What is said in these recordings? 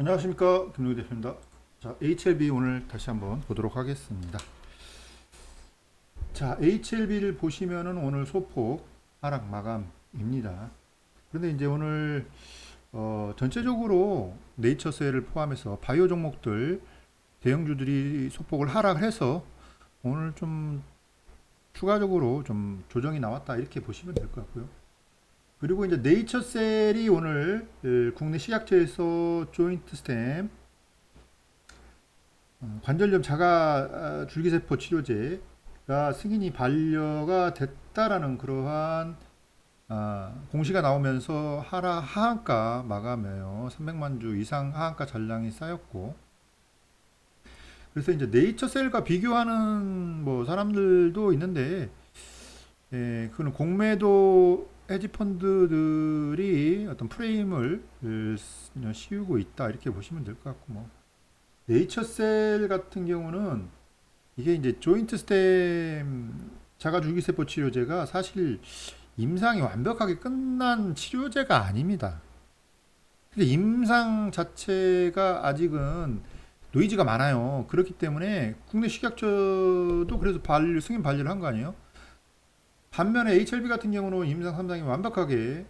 안녕하십니까 김동희 대표입니다. 자 HLB 오늘 다시 한번 보도록 하겠습니다. 자 HLB를 보시면은 오늘 소폭 하락 마감입니다. 그런데 이제 오늘 어, 전체적으로 네이처셀을 포함해서 바이오 종목들 대형주들이 소폭을 하락해서 오늘 좀 추가적으로 좀 조정이 나왔다 이렇게 보시면 될 것 같고요. 그리고 이제 네이처셀이 오늘 에, 국내 식약처에서 조인트 스템 어, 관절염 자가 아, 줄기세포 치료제가 승인이 반려가 됐다라는 그러한 아, 공시가 나오면서 하라 하한가 마감해요. 300만 주 이상 하한가 잔량이 쌓였고 그래서 이제 네이처셀과 비교하는 뭐 사람들도 있는데 예, 그는 공매도 헤지 펀드들이 어떤 프레임을 을, 씌우고 있다 이렇게 보시면 될 것 같고 뭐 네이처셀 같은 경우는 이게 이제 조인트 스템 자가줄기세포 치료제가 사실 임상이 완벽하게 끝난 치료제가 아닙니다. 근데 임상 자체가 아직은 노이즈가 많아요. 그렇기 때문에 국내 식약처도 그래서 반려, 승인 반려를 한 거 아니에요? 반면에 HLB 같은 경우는 임상 3상이 완벽하게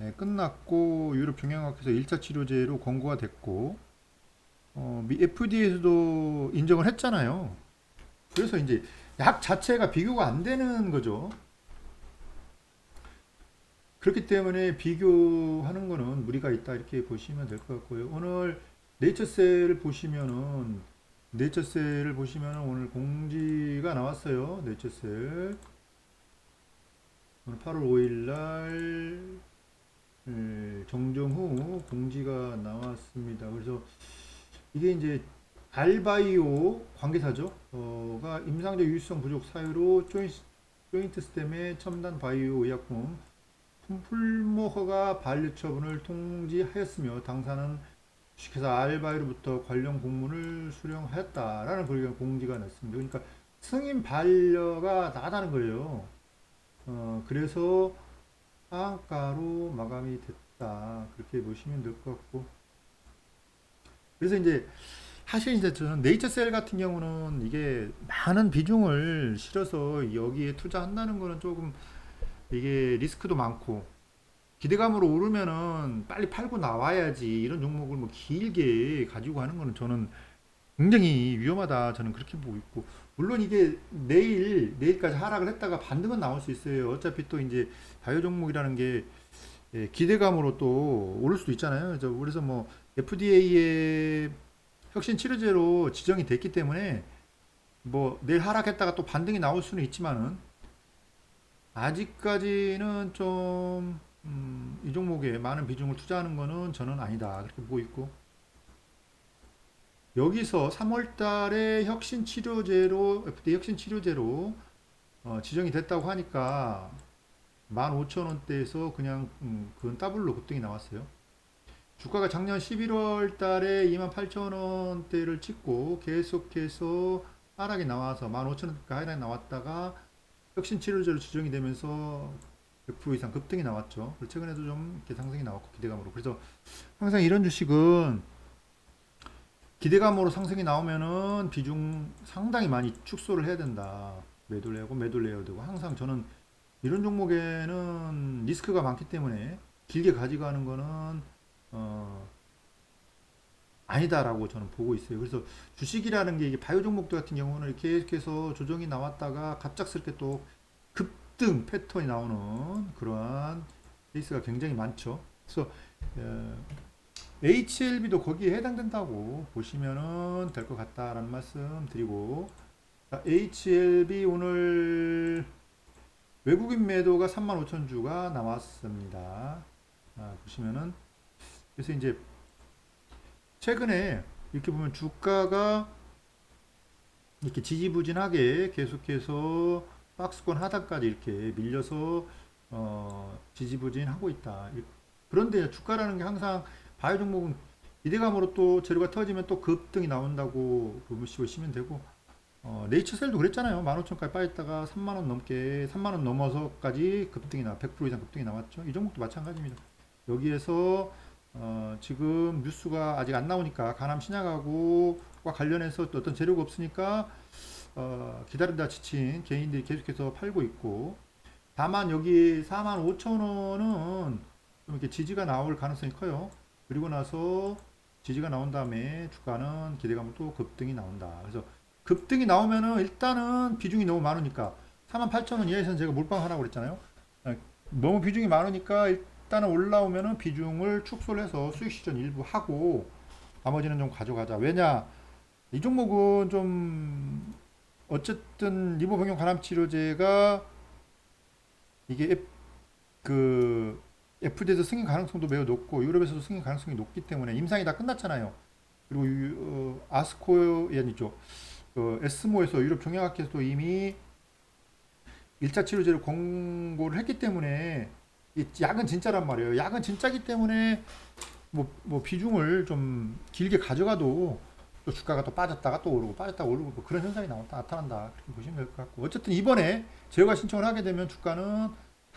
예, 끝났고 유럽 경영학회에서 1차 치료제로 권고가 됐고 어, 미 FDA에서도 인정을 했잖아요. 그래서 이제 약 자체가 비교가 안 되는 거죠. 그렇기 때문에 비교하는 거는 무리가 있다 이렇게 보시면 될 것 같고요. 오늘 네이처셀을 보시면은 네이처셀을 보시면은 오늘 공지가 나왔어요. 네이처셀 오늘 8월 5일 날 예, 정정 후 공지가 나왔습니다. 그래서 이게 이제 알바이오 관계사죠. 어가 임상적 유효성 부족 사유로 조인, 조인트 스템의 첨단 바이오 의약품 풀모허가 반려 처분을 통지하였으며 당사는 주식회사 알바이로부터 관련 공문을 수령하였다라는 공지가 났습니다. 그러니까 승인 반려가 나다는 거예요. 어, 그래서 하한가로 마감이 됐다. 그렇게 보시면 될 것 같고. 그래서 이제 사실 이제 저는 네이처셀 같은 경우는 이게 많은 비중을 실어서 여기에 투자한다는 거는 조금 이게 리스크도 많고 기대감으로 오르면은 빨리 팔고 나와야지 이런 종목을 뭐 길게 가지고 하는 거는 저는 굉장히 위험하다 저는 그렇게 보고 있고 물론 이게 내일 내일까지 하락을 했다가 반등은 나올 수 있어요 어차피 또 이제 바이오 종목이라는 게 예, 기대감으로 또 오를 수도 있잖아요 그래서 그래서 뭐 FDA의 혁신 치료제로 지정이 됐기 때문에 뭐 내일 하락했다가 또 반등이 나올 수는 있지만은 아직까지는 좀, 음, 이 종목에 많은 비중을 투자하는 거는 저는 아니다. 그렇게 보고 있고. 여기서 3월 달에 혁신 치료제로, FDA 혁신 치료제로 어, 지정이 됐다고 하니까 15,000원대에서 그냥, 음, 그건 더블로 급등이 나왔어요. 주가가 작년 11월 달에 28,000원대를 찍고 계속해서 하락이 나와서 15,000원대 하락이 나왔다가 혁신 치료제로 지정이 되면서 100% 이상 급등이 나왔죠. 최근에도 좀 이렇게 상승이 나왔고 기대감으로. 그래서 항상 이런 주식은 기대감으로 상승이 나오면은 비중 상당히 많이 축소를 해야 된다. 매도를 하고 매도를 해야 되고 항상 저는 이런 종목에는 리스크가 많기 때문에 길게 가져가는 거는 어 아니다라고 저는 보고 있어요. 그래서 주식이라는 게 이게 바이오 종목들 같은 경우는 계속해서 조정이 나왔다가 갑작스럽게 또 급등 패턴이 나오는 그러한 케이스가 굉장히 많죠. 그래서 어, HLB도 거기에 해당된다고 보시면은 될 것 같다라는 말씀 드리고 자, HLB 오늘 외국인 매도가 35,000주가 나왔습니다. 아, 보시면은 그래서 이제 최근에 이렇게 보면 주가가 이렇게 지지부진하게 계속해서 박스권 하단까지 이렇게 밀려서 어, 지지부진하고 있다. 그런데 주가라는 게 항상 바이오 종목은 기대감으로 또 재료가 터지면 또 급등이 나온다고 보시면 되고 어, 네이처셀도 그랬잖아요. 15,000까지 빠졌다가 3만 원 넘게 3만 원 넘어서까지 급등이 나 100% 이상 급등이 나왔죠. 이 종목도 마찬가지입니다. 여기에서 어, 지금 뉴스가 아직 안 나오니까 가남 신약하고 과 관련해서 또 어떤 재료가 없으니까 어, 기다리다 지친 개인들이 계속해서 팔고 있고 다만 여기 4만 5천 원은 좀 이렇게 지지가 나올 가능성이 커요. 그리고 나서 지지가 나온 다음에 주가는 기대감으로 또 급등이 나온다. 그래서 급등이 나오면은 일단은 비중이 너무 많으니까 4만 8천 원 이하에서는 제가 몰빵하라고 그랬잖아요. 아, 너무 비중이 많으니까 일단은 올라오면은 비중을 축소를 해서 수익 실전 일부 하고 나머지는 좀 가져가자. 왜냐? 이 종목은 좀 어쨌든 리보 병용 간암 치료제가 이게 그 FDA에서 승인 가능성도 매우 높고 유럽에서도 승인 가능성이 높기 때문에 임상이 다 끝났잖아요. 그리고 유, 어, 아스코에 아니죠. 어, 에스모에서 유럽 종양학회에서도 이미 1차 치료제를 권고를 했기 때문에 이 약은 진짜란 말이에요. 약은 진짜기 때문에 뭐, 뭐 비중을 좀 길게 가져가도 또 주가가 또 빠졌다가 또 오르고 빠졌다가 오르고 뭐 그런 현상이 나타난다 그렇게 보시면 될 것 같고 어쨌든 이번에 제가 신청을 하게 되면 주가는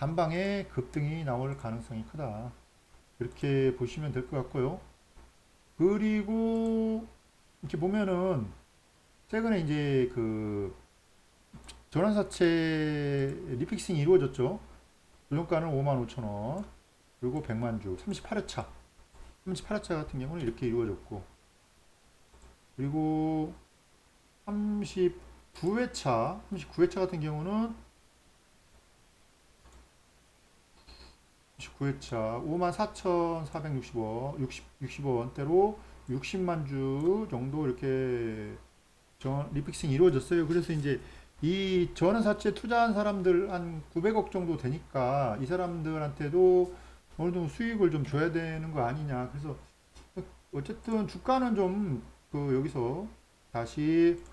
단방에 급등이 나올 가능성이 크다. 이렇게 보시면 될 것 같고요. 그리고 이렇게 보면은 최근에 이제 그 전환사채 리픽싱이 이루어졌죠. 조정가는 5만 5천 원 그리고 100만 주 38회차. 38회차 같은 경우는 이렇게 이루어졌고 그리고 39회차, 39회차 같은 경우는 39회차 54,460원, 60, 60원대로 60만 주 정도 이렇게 전, 리픽싱이 이루어졌어요. 그래서 이제 이 전환 사채 투자한 사람들 한 900억 정도 되니까 이 사람들한테도 어느 정도 수익을 좀 줘야 되는 거 아니냐. 그래서 어쨌든 주가는 좀 그 여기서 다시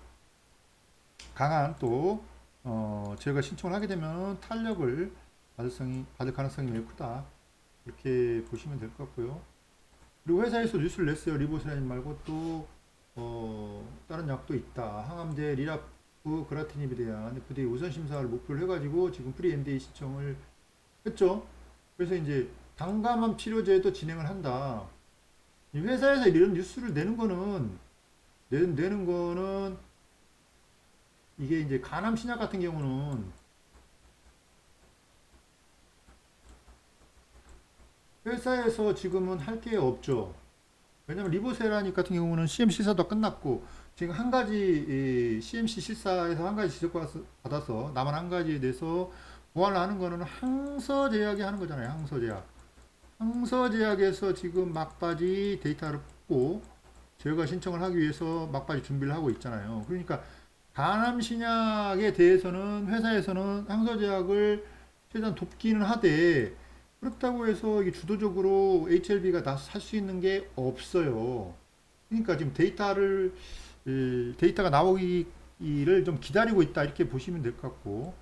강한 또 어, 제가 신청을 하게 되면 탄력을 받을, 성이, 받을 가능성이 매우 크다. 이렇게 보시면 될 것 같고요. 그리고 회사에서 뉴스를 냈어요. 리보스라인 말고 또 어, 다른 약도 있다. 항암제 리라프 그라티닙에 대한 FDA 우선 심사를 목표로 해가지고 지금 프리 NDA 신청을 했죠. 그래서 이제 당감암 치료제도 진행을 한다. 이 회사에서 이런 뉴스를 내는 거는 내, 내는 거는 이게 이제 간암 신약 같은 경우는 회사에서 지금은 할 게 없죠. 왜냐면 리보세라닉 같은 경우는 CMC 실사도 끝났고 지금 한 가지 이 CMC 실사에서 한 가지 지적 받아서 나만 한 가지에 대해서 보완을 하는 거는 항서 제약이 하는 거잖아요. 항서 제약. 항서 제약에서 지금 막바지 데이터를 뽑고 저희가 신청을 하기 위해서 막바지 준비를 하고 있잖아요. 그러니까 간암 신약에 대해서는 회사에서는 항서 제약을 최대한 돕기는 하되 그렇다고 해서 이게 주도적으로 HLB가 다 살 수 있는 게 없어요. 그러니까 지금 데이터를 데이터가 나오기를 좀 기다리고 있다 이렇게 보시면 될 것 같고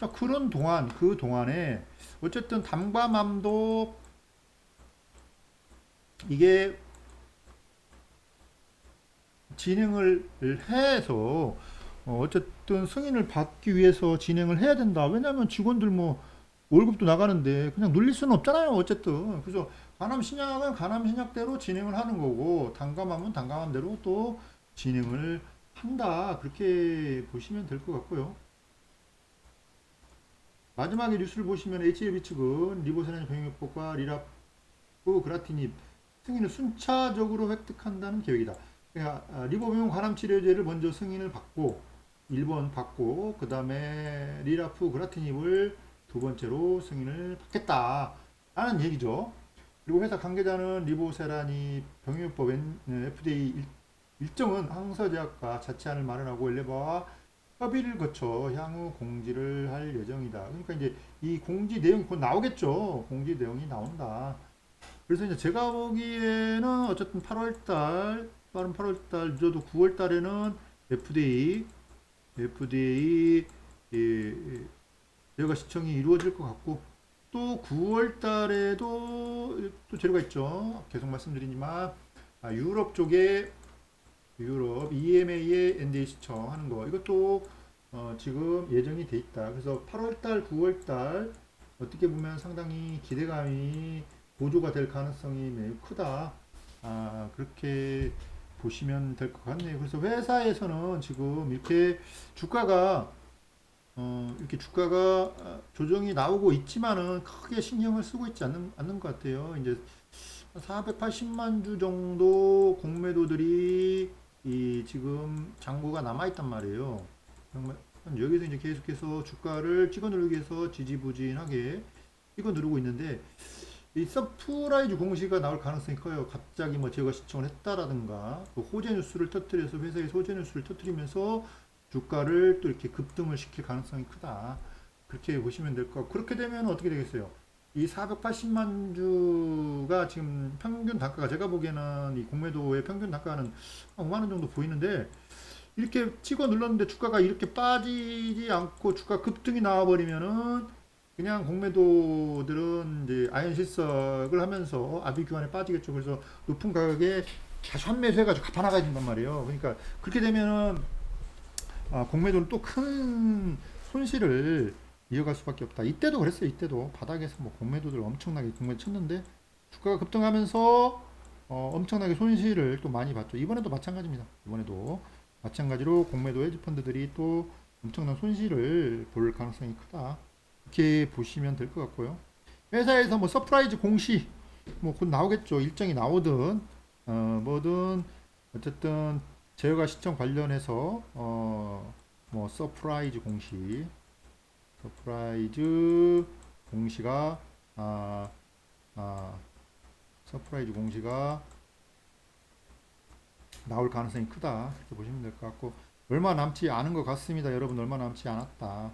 자 그런 동안 그 동안에 어쨌든 담과맘도 이게 진행을 해서 어, 어쨌든 승인을 받기 위해서 진행을 해야 된다. 왜냐하면 직원들 뭐 월급도 나가는데 그냥 눌릴 수는 없잖아요. 어쨌든 그래서 간암 신약은 간암 신약대로 진행을 하는 거고 단감하면 단감함대로 또 진행을 한다. 그렇게 보시면 될 것 같고요. 마지막에 뉴스를 보시면 HLB 측은 리보세라닌 병역법과 리라프 그라티닙 승인을 순차적으로 획득한다는 계획이다. 그러니까 아, 리보비온 간암 치료제를 먼저 승인을 받고 1번 받고 그 다음에 리라프 그라티닙을 두 번째로 승인을 받겠다 라는 얘기죠. 그리고 회사 관계자는 리보세라니 병용법 FDA 일정은 항서제약과 자치안을 마련하고 엘레바와 협의를 거쳐 향후 공지를 할 예정이다. 그러니까 이제 이 공지 내용이 곧 나오겠죠. 공지 내용이 나온다. 그래서 이제 제가 보기에는 어쨌든 8월 달 빠른 8월 달 늦어도 9월 달에는 FDA FDA 예, 여가 시청이 이루어질 것 같고 또 9월 달에도 또 재료가 있죠. 계속 말씀드리지만 아, 유럽 쪽에 유럽 EMA의 NDA 시청하는 거 이것도 어, 지금 예정이 돼 있다. 그래서 8월 달, 9월 달 어떻게 보면 상당히 기대감이 보조가 될 가능성이 매우 크다. 아, 그렇게 보시면 될 것 같네요. 그래서 회사에서는 지금 이렇게 주가가 어, 이렇게 주가가 아, 조정이 나오고 있지만은 크게 신경을 쓰고 있지 않는, 않는 것 같아요. 이제 480만 주 정도 공매도들이 이 지금 잔고가 남아 있단 말이에요. 여기서 이제 계속해서 주가를 찍어 누르기 위해서 지지부진하게 찍어 누르고 있는데 이 서프라이즈 공시가 나올 가능성이 커요. 갑자기 뭐 제가 시청을 했다라든가 또 호재 뉴스를 터뜨려서 회사에서 호재 뉴스를 터뜨리면서 주가를 또 이렇게 급등을 시킬 가능성이 크다. 그렇게 보시면 될것 같고 그렇게 되면 어떻게 되겠어요? 이 480만 주가 지금 평균 단가가 제가 보기에는 이 공매도의 평균 단가는 한 5만 원 정도 보이는데 이렇게 찍어 눌렀는데 주가가 이렇게 빠지지 않고 주가 급등이 나와버리면은 그냥 공매도들은 이제 아연 실석을 하면서 아비규환에 빠지겠죠. 그래서 높은 가격에 다시 환매해가지고 갚아나가야 된단 말이에요. 그러니까 그렇게 되면은 아, 공매도는 또 큰 손실을 이어갈 수밖에 없다. 이때도 그랬어요. 이때도 바닥에서 뭐 공매도들 엄청나게 공매 쳤는데 주가가 급등하면서 어, 엄청나게 손실을 또 많이 봤죠. 이번에도 마찬가지입니다. 이번에도 마찬가지로 공매도 헤지 펀드들이 또 엄청난 손실을 볼 가능성이 크다. 이렇게 보시면 될 것 같고요. 회사에서 뭐 서프라이즈 공시 뭐 곧 나오겠죠. 일정이 나오든 어, 뭐든 어쨌든 제어가 시청 관련해서 어 뭐 서프라이즈 공시. 서프라이즈 공시가 아, 아 서프라이즈 공시가 나올 가능성이 크다. 이렇게 보시면 될 것 같고 얼마 남지 않은 것 같습니다. 여러분 얼마 남지 않았다.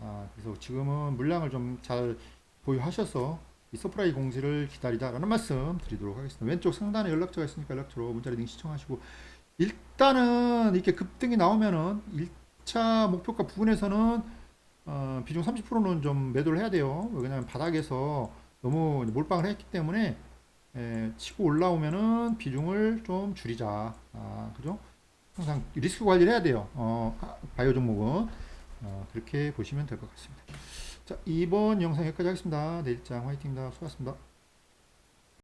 아, 그래서 지금은 물량을 좀 잘 보유하셔서 이 서프라이즈 공시를 기다리다라는 말씀 드리도록 하겠습니다. 왼쪽 상단에 연락처가 있으니까 연락처로 문자 리딩 시청하시고 일단은 이렇게 급등이 나오면은 1차 목표가 부근에서는 어, 비중 30%는 좀 매도를 해야 돼요. 왜냐하면 바닥에서 너무 몰빵을 했기 때문에 에, 치고 올라오면은 비중을 좀 줄이자. 아, 그죠? 항상 리스크 관리를 해야 돼요. 어, 하- 바이오 종목은 어, 그렇게 보시면 될 것 같습니다. 자, 이번 영상 여기까지 하겠습니다. 내일장 화이팅입니다. 수고하셨습니다.